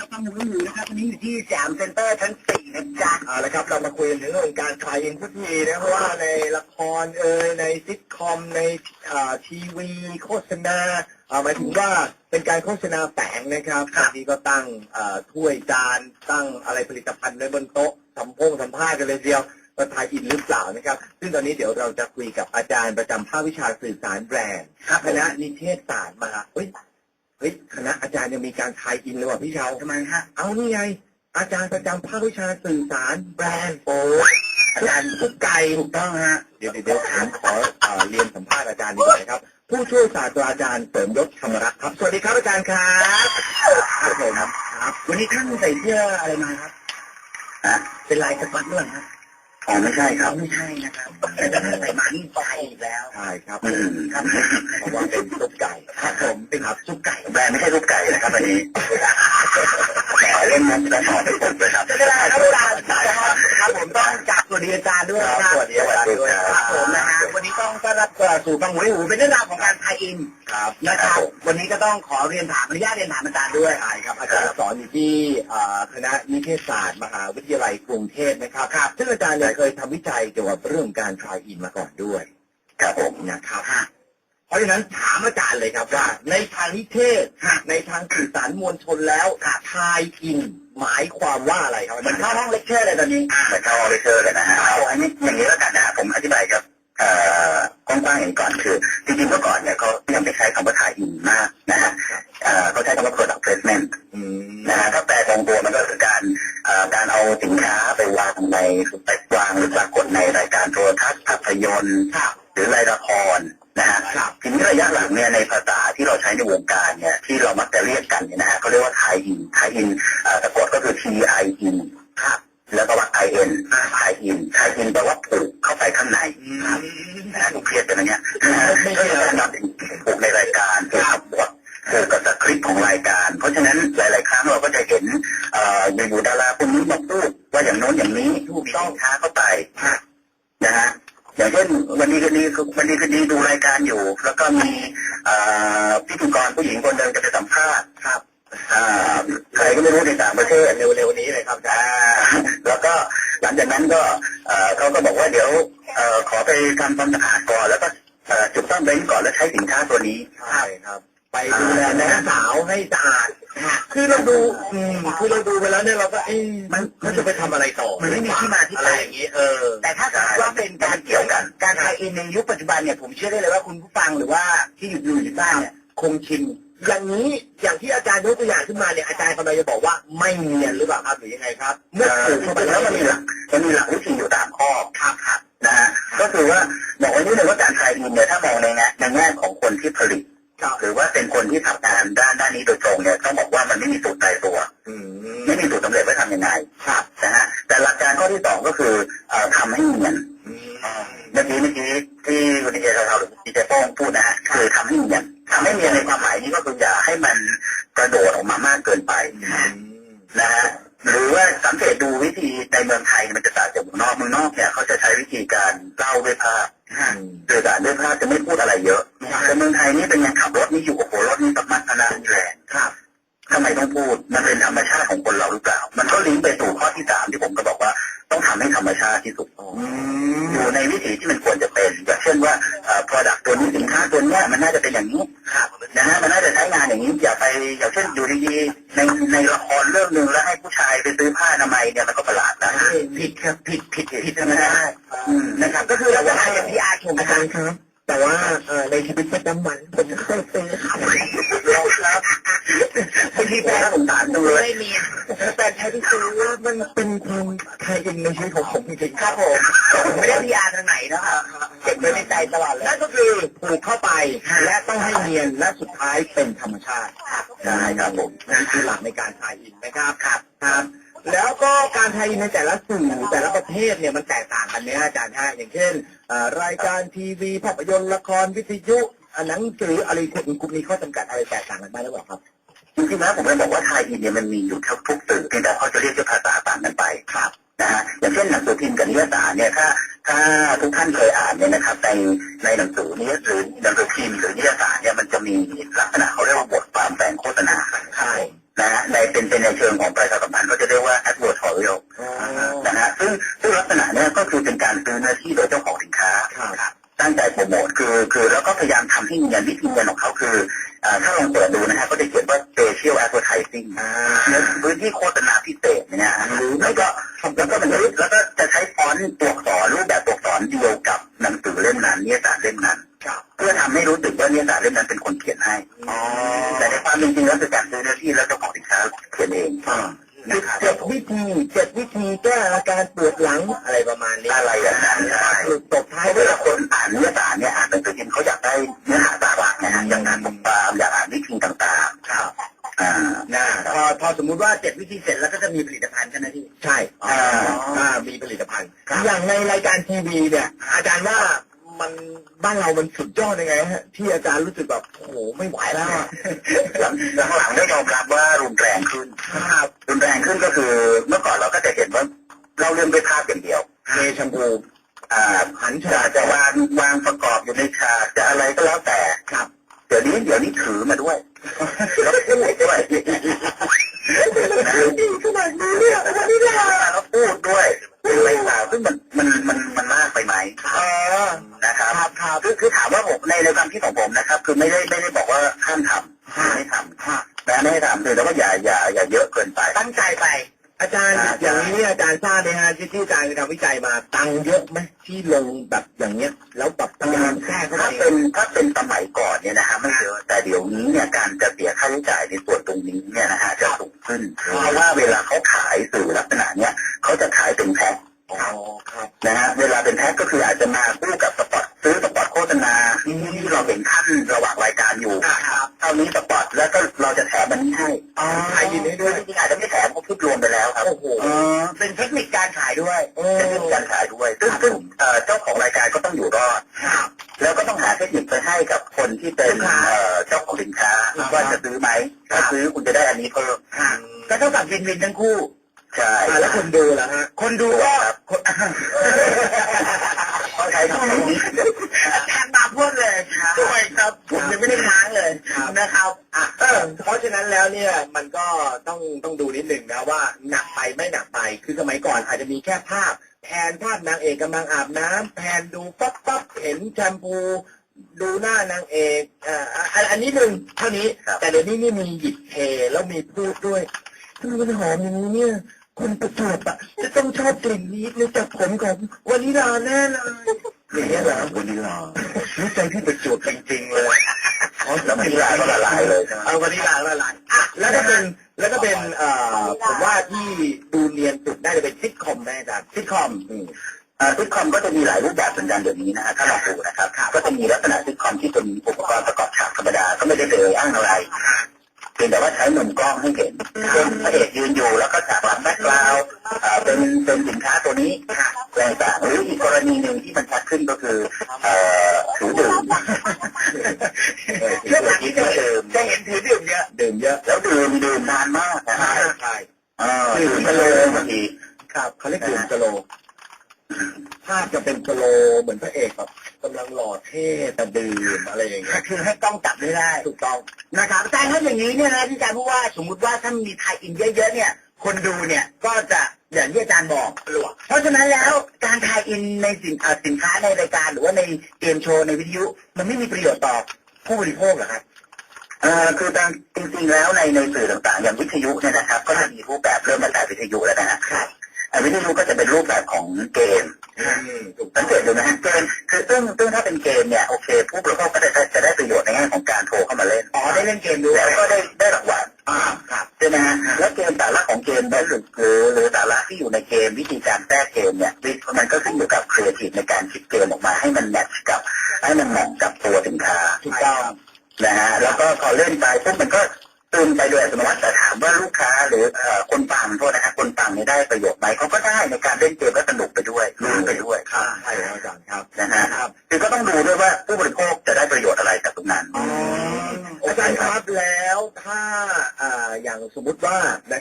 กับฟังหนูหนูนะครับวันนี้อยู่ที่สยามเซ็นเตอร์ชั้นสี่นะจ๊ะเอาละครับเรามาคุยกันถึงเรื่องการขายอินพุตทีนะเพราะว่าในละครเอ่ยในซิทคอมในอ่าทีวี โฆษณาอ่าหมายถึงว่าเป็นการโฆษณาแฝงนะครับบางทีก็ตั้งอ่าถ้วยจานตั้งอะไรผลิตภัณฑ์ไว้บนโต๊ะสัมพงสัมภาษณ์กันเลยทีเดียวว่าทายอินหรือเปล่านะครับ ซึ่งตอนนี้เดี๋ยวเราจะคุยกับอาจารย์ประจำภาควิชาสื่อสารแบรนด์คณะนิเทศศาสตร์มาเฮ้ย เฮ้ยคณะอาจารย์ยังมีการทายอินเลยว่ะพี่เชาทำไมฮะ เอานี่ไง อาจารย์ประจำภาควิชาสื่อสารแบรนด์โอ้อาจารย์ทุกไก่ถูกต้องฮะ เดี๋ยวเดี๋ยวเดี๋ยวผมขอเอ่อเรียนสัมภาษณ์อาจารย์ดีกว่านะครับ ผู้ช่วยศาสตราจารย์เสริมยศธรรมรักษ์ครับ สวัสดีครับอาจารย์ครับครับผมครับ วันนี้ท่านใส่เสื้ออะไรมาครับฮะเป็นลายสก๊อตด้วยครับอ๋อไม่ใช่ครัเขาบไม่ใช่นะครับแต่ถ้าท่านใส่มานี่ตายอีกแล้ว ใช่ครับอืม ครับเพราะว่าเป็นซุปไก่ ครับผมเป็นซุปไก่แบรนด์ไม่ใช่ซุปไก่นะครับอันนี้แหมเล่นมุกแล้วขอให้ผมเลยครับไม่เป็นไรครับอาจารย์ครับผมต้องจับสวัสดีอาจารย์ด้วยนะครับสวัสดีอาจารย์ด้วยครับผมนะฮะวันนี้ต้องต้อนรับสู่ฟังหูหูเป็นเรื่องราวของการไทยอินครับนะครับวันนี้ก็ต้องขอเรียนถามอนุญาตเรียนถามอาจารย์ด้วยใช่ครับอาจารย์สอนอยู่ที่อ่าคณะนิเทศศาสตร์มหาวิทยาลัยกรุงเทพนะครับครับซึ่งอาจารย์เนี่ยเคยทำวิจัยเกี่ยวกับเรื่องการทรายอินมาก่อนด้วยครับผมนะครับ เพราะฉะนั้นถามอาจารย์เลยครับว่า ในทางนิเทศในทางสื่อสารมวลชนแล้วทายอินหมายความว่าอะไรครับเหมือนเข้าห้องเลคเชอร์เลยตอนนี้เหมือนเข้าห้องเลคเชอร์เลยนะฮะเอาอันนี้อย่างนี้แล้วกันนะผมอธิบายครับเอ่อกว้างๆอย่างนี้ก่อนคือจริงๆเมื่อก่อนเนี่ยเขายังไม่ใช้คำว่าทายอินมากนะฮะเอ่อเขาใช้คำว่า product placement นะฮะถ้าแปลตรงตัวมันก็คือการเอ่อการเอาสินค้าไปวางในไปวางหรือปรากฏในรายการโทรทัศน์ภาพยนตร์หรือรายละครนะฮะทีนี้ระ ยะหลังเนี่ยในภาษาที่เราใช้ในวงการเนี่ยที่เรามักจะเรียกกันเนี่ยนะฮะเขาเรียกว่าไทยอินไทยอินเอ่อสะกดก็คือ T I N ครับแล้วก็ว่า I N ไทยอินไทยอินแปลว่าผูกเข้าไปข้างในครับนะฮะถูกเครียดกันนะเนี่ยไม่ใช่ระดับผูกในรายการผูกกับบทเกี่ยวกับสคริปต์ของรายการ เพราะฉะนั้นหลาย ๆ ครั้งเราก็จะเห็นเอ่ออยู่ๆดาราคนนี้มาพูดว่าอย่างโน้นอย่างนี้ถูกต้องช้าเข้าไปนะฮะ อย่างเช่นวันนี้คืนนี้วันนี้คืนนี้ดูรายการอยู่ แล้วก็มีพิธีกรผู้หญิงคนหนึ่งจะไปสัมภาษณ์ครับใครก็ไม่รู้ในต่างประเทศเร็วๆนี้เลยครับจ้าแล้วก็หลังจากนั้นก็เขาก็บอกว่าเดี๋ยวขอไปทำความสะอาดก่อนแล้วก็จุดซ่อนเบ้นก่อนแล้วใช้สินค้าตัวนี้ใช่ครับ ไปดูแลน้องสาวให้สะอาดคือเราดูอืมคือเราดูไปแล้วเนี่ยเราก็เอ๊ะมันมันจะไปทำอะไรต่อมันไม่มีที่มาที่ไปอะไรอย่างนี้เออ แต่ถ้าสมมติว่าเป็นการเกี่ยวกันการไทยอินในยุคปัจจุบันเนี่ยผมเชื่อได้เลยว่าคุณผู้ฟังหรือว่าที่อยู่อยู่ที่บ้านเนี่ยคงชินอย่างนี้อย่างที่อาจารย์ยกตัวอย่างขึ้นมาเนี่ยอาจารย์กำลังจะบอกว่าไม่เนียนหรือเปล่าครับหรือยังไงครับ เมื่อถูกเข้าไปแล้วมันมีหลักมันมีหลักวิธีอยู่ตามข้อครับครับนะฮะก็คือว่าบอกไว้นิดนึงว่าการทายอินเนี่ยถ้ามองในแง่ในแง่ของคนที่ผลิตหรือว่าเป็น คนที่ทำงานด้านด้านนี้โดยตรงเนี่ยต้องบอกว่ามันไม่มีสูตรตายตัวไม่มีสูตรสำเร็จว่าทำยังไงครับนะฮะแต่หลักการข้อที่สองก็คือเอ่อทำให้เนียนเมื่อกี้เมื่อกี้ที่คุณดีเจเราหรือดีเจโป้งพูดนะฮะคือทำให้เนียนทำให้เนียนในความหมายนี้ก็คืออย่าให้มันกระโดดออกมามากเกินไปนะฮะหรือว่าสังเกตดูวิธีในเมืองไทยมันจะต่างจากเมืองนอกเมืองนอกเนี่ยเขาจะใช้วิธีการเล่าด้วยภาพสื่อสารด้วยภาพจะไม่พูดอะไรเยอะ อย่างนี้อย่าไปอย่างเช่นอยู่ดีๆในในละครเรื่องหนึ่งแล้วให้ผู้ชายไปซื้อผ้าอนามัยเนี่ยมันก็ประหลาดนะผิดครับผิดผิดผิดนะฮะอืมนะครับ ก็คือลักษณะอย่างที่อาชมอาจารย์ครับแต่ว่าในชีวิตประจำวันผมไม่เคยซื้อครับเราครับบางทีแฟนสงสารจังเลยไม่มีแต่ใช้ที่ซื้อว่ามันเป็นความไทยอินในชีวิตของผมจริงๆครับผมผมไม่ได้พีอาร์ทางไหนนะครับเก็บไว้ในใจตลอดเลยนั่นก็คือผูกเข้าไปและต้องให้เนียนและสุดท้ายเป็นธรรมชาติ ใช่ครับผมนี่คือหลักในการไทยอินนะครับครับครับ แล้วก็การไทยอินในแต่ละสื่อแต่ละประเทศเนี่ยมันแตกต่างกันเนี่ยอาจารย์ฮะอย่างเช่นเอ่อรายการทีวีภาพยนตร์ละครวิทยุอะหนังสืออะไรพวกนี้กลุ่มนี้ข้อจำกัดอะไรแตกต่างกันบ้างหรือเปล่าครับจริงๆแล้วผมเลยบอกว่าไทยอินเนี่ยมันมีอยู่ทุกทุกสื่อเพียงแต่เขาจะเรียกด้วยภาษาต่างกันไปครับ นะฮะอย่างเช่นหนังสือพิมพ์กับนิยสารเนี่ยถ้าถ้าทุกท่านเคยอ่านเนี่ยนะครับ ในในหนังสือนิยหรือหนังสือพิมพ์หรือนิยสารเนี่ยมันจะมีลักษณะเขาเรียกว่าบทความแฝงโฆษณาใช่นะฮะในเป็นเป็นในเชิงของประชาสัมพันธ์ก็จะเรียกว่า advertorial นะฮะซึ่งซึ่งลักษณะเนี้ยก็คือเป็นการซื้อเนื้อที่โดยเจ้าของสินค้าครับตั้งใจโปรโมทคือคือแล้วก็พยายามทำให้เนียนวิธีเนียนของเขาคือเอ่อถ้าลองเปิดดูนะฮะก็จะเขียนว่า special advertising เนื้อพื้นที่โฆษณาพิเศษเนี่ยนะหรือไม่ก็แล้วก็มันแล้วก็จะใช้ฟอนต์ตัวอักษรรูปแบบตัวอักษรเดียวกับหนังสือเล่มนั้นนิยสารเล่มนั้นครับเพื่อทำให้รู้สึกว่านิยสารเล่มนั้นเป็นคนเขียนให้อ๋อแต่ในความเป็นจริงแล้วคือการซื้อเนื้อที่แล้วเจ้าของสินค้าเขียนเองนะครับเจ็ดวิธีเจ็ดวิธีแก้อาการปวดหลังอะไรประมาณนี้อะไรอย่างนั้นใช่คือตบท้ายให้ด้เววยลาคนอ่านเนื้อสารเนี่ยอ่านหนังสือพิมพ์เขาอยาก นะพอพอสมมุติว่าเจ็ดวิธีเสร็จแล้วก็จะมีผลิตภัณฑ์ใช่ไหมพี่ ใช่อ่าอ่ามีผลิตภัณฑ์ อย่างในรายการทีวีเนี่ย อาจารย์ว่ามันบ้านเรามันสุดยอดยังไงฮะที่อาจารย์รู้สึกแบบโอ้โหไม่ไหวแล้วอะ หลังหลังๆได้ยอมรับว่ารุนแรงขึ้นครับรุนแรงขึ้นก็คือ เมื่อก่อนเราก็จะเห็นว่าเราเรื่องด้วยภาพอย่างเดียวเมย์แชมพูอ่าหันจะฉากจะวางวางประกอบอยู่ในฉากจะอะไรก็แล้วแต่ครับ เดี๋ยวนี้เดี๋ยวนี้ถือมาด้วยแล้วพูดด้วยนะดีขนาดนี้เนี่ยวันนี้ล่ะแล้วพูดด้วยเป็นอะไรต่างซึ่งมันมันมันมันมากไปไหมเออนะครับครับครับคือคือถามว่าผมในในความคิดของผมนะครับ คือไม่ได้ไม่ได้บอกว่าห้ามทำคือไม่ทำครับแต่ไม่ให้ทำคือแต่ว่าอย่าอย่าอย่าเยอะเกินไปตั้งใจไป อาจารย์อ่าอย่างนี้อาจารย์ทราบไหมฮะที่ที่อาจารย์ทำวิจัยมาตังค์เยอะไหมที่ลงแบบอย่างเงี้ย แล้วแบบพยายามแก้เข้าไปถ้าเป็นถ้าเป็นสมัยก่อนเนี่ยนะฮะไม่เยอะแต่เดี๋ยวนี้เนี่ยการจะเสียค่าใช้จ่ายในส่วนตรงนี้เนี่ยนะฮะจะสูงขึ้นเพราะว่าเวลาเขาขายสื่อลักษณะเนี้ยเขาจะขายเป็นแพ็คอ๋อครับนะฮะเวลาเป็นแพ็คก็คืออาจจะมาคู่กับสปอตซื้อสปอตโฆษณาที่เราเห็นขั้นระหว่างรายการอยู่อ่าครับเท่านี้สปอตแล้วก็เราจะแถมมันนี้ให้อ๋อขายยินให้ด้วยจริงๆอาจจะไม่แถมเขาคิดรวมไปแล้ว ครับโอ้โหเป็นเทคนิคการขายด้วยเป็นเรื่องการขายด้วย ซึ่งซึ่งเอ่อเจ้าของรายการก็ต้องอยู่รอดครับแล้วก็ต้องหาเทคนิคไปให้กับคนที่เป็นลูกค้าเอ่อเจ้าของสินค้าอ่าว่าจะซื้อไหมครัถ้าบซื้อคุณจะได้อันนี้เพิ่มครับก็เท่ากับวินวินทั้งคู่ใช่อ่าแล้วคนดูล่ะฮะคนดูก็คนเขาใช้คำนี้แทนมาพูดเลยด้วยครับผมยังไม่ได้ค้างเลยนะครับอะ เพราะฉะนั้นแล้วเนี่ยมันก็ต้องต้องดูนิดหนึ่งนะว่าหนักไปไม่หนักไป คือสมัยก่อนอาจจะมีแค่ภาพแทนภาพนางเอกกำลังอาบน้ำแทนดูปั๊บปั๊บเห็นแชมพู ดูหน้านางเอกอ่าอะอันอันนี้หนึ่งเท่านี้ แต่เดี๋ยวนี้นี่มีหยิบเทแล้วมีพูดด้วยทำไมมันหอมอย่างนี้เนี่ยคนประจวบอะจะต้องชอบกลิ่นนี้ในจากผมของวานิลาแน่เลย อย่างเงี้ยเหรอวันนี้เรารู้ใจที่ประจวบจริงๆเลยแล้วมันลายก็ละลายเลยใช่ไหมเอาวานิลาละลายอะแล้วก็เป็นแล้วก็เป็นเอ่อผมว่าที่ดูเนียนสุดได้จะเป็นซิทคอมนะอาจารย์ซิทคอมอ่าซิทคอมก็จะมีหลายรูปแบบเหมือนกันเดี๋ยวนี้นะฮะถ้าเราดูนะครับ ก็จะมีลักษณะซิทคอมที่เป็นอุปกรณ์ประกอบฉากธรรมดาก็ไม่ได้เลยอ้างอะไรเพียงแต่ว่าใช้มุมกล้องให้เห็นเช่นพระเอกยืนอยู่แล้วก็จากหลังแบ็คกราวด์อ่าเป็นเป็นสินค้าตัวนี้อะไร ต่างๆหรืออีกกรณีหนึ่งที่มันชัดขึ้นก็คือเออถือดื่มเรื่องหลังนี้จะดื่มจะเห็นถือดื่มเยอะดื่มเยอะ แล้วดื่มดื่มนานมากนะฮะใช่เออดื่มไปเลบางทีครับเขาเรียกดื่มสโลว์ภาพจะเป็นสโลเหมือนพระเอกแบบกำลังหล่อเท่แต่ดื่มอะไรอย่างเงี้ยคือให้กล้องจับไม่ได้ถูกต้องนะครับแต่ถ้าอย่างนี้เนี่ยนะที่อาจารย์พูดว่าสมมุติว่าถ้ามีไทยอินเยอะๆเนี่ย คนดูเนี่ยก็จะ อย่างที่อาจารย์บอกเพราะฉะนั้นแล้วการทายอินในสินเอ่อสินค้าในรายการหรือว่าในเกมโชว์ในวิทยุ มันไม่มีประโยชน์ต่อผู้บริโภคเหรอครับเอ่อคือตามจริงๆแล้วในในสื่อต่างๆ อย่างวิทยุเนี่ยนะครับ ก็จะมีรูปแบบเริ่มมาจากวิทยุแล้วนะฮะครับอ่าวิทยุก็จะเป็นรูปแบบของเกมถูกสังเกตดูนะฮะเกมคือซึ่งซึ่งถ้าเป็นเกมเนี่ยโอเค ผู้บริโภคก็จะจะได้ประโยชน์ในแง่ของการโทรเข้ามาเล่นอ๋อได้เล่นเกมด้วยแล้วก็ได้ เล่นไปปุ๊บมันก็ตื่นไปโดยอัตโนมัติแต่ถามว่าลูกค้าหรือเอ่อคนฟังโทษนะฮะคนฟังเนี่ยได้ประโยชน์ไหมเขาก็ได้ในการเล่นเกมก็สนุกไปด้วยลุ้นไปด้วยครับใช่ครับอาจารย์ครับนะฮะคือก็ต้องดูด้วยว่าผู้บริโภคจะได้ประโยชน์อะไรจากตรงนั้นอาจารย์ครับแล้วถ้าอ่าอย่างสมมุติว่านะครับ